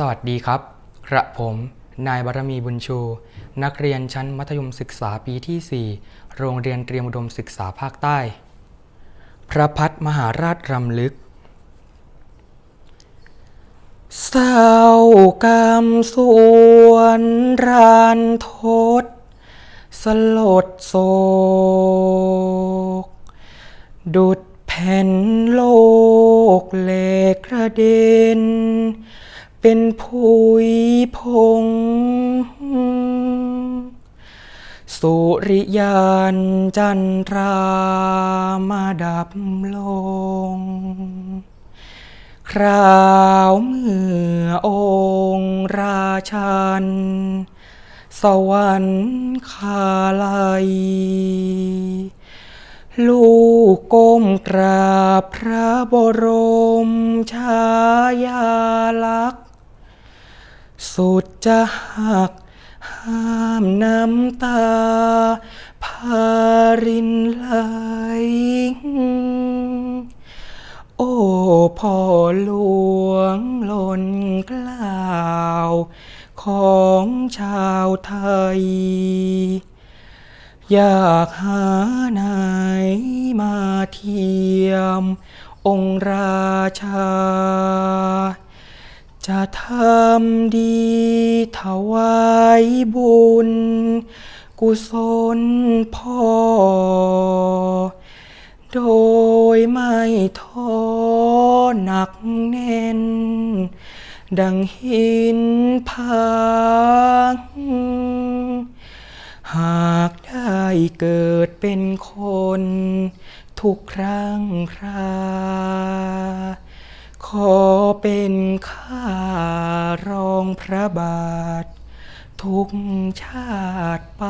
สวัสดีครับ กระผม นายบารมีบุญชู นักเรียนชั้นมัธยมศึกษาปีที่ 4 โรงเรียนเตรียมอุดมศึกษาภาคใต้ พระพัฒมหาราชรำลึก เศร้ากรรมสวนรานทศ สลดโศก ดุดแผ่นโลกเหลกกระเด็น เป็นผุยพง สุริยานจันทรามาดับลง คราวเมื่อองค์ราชัน สวรรคาลัยลูกก้มกราบพระบรมชายาลักษณ์ สุดจะหัก ห้ามน้ำตา พารินไหล โอ้พ่อหลวงหล่นกล่าว ของชาวไทย อยากหาไหนมาเทียม องค์ราชา จะทำดีถวายบุญ กุศลพ่อ โดยไม่ท้อหนักแน่น ดังหินผางหากได้เกิดเป็นคน ทุกครั้งครา ขอเป็นข้า ทุกชาติไป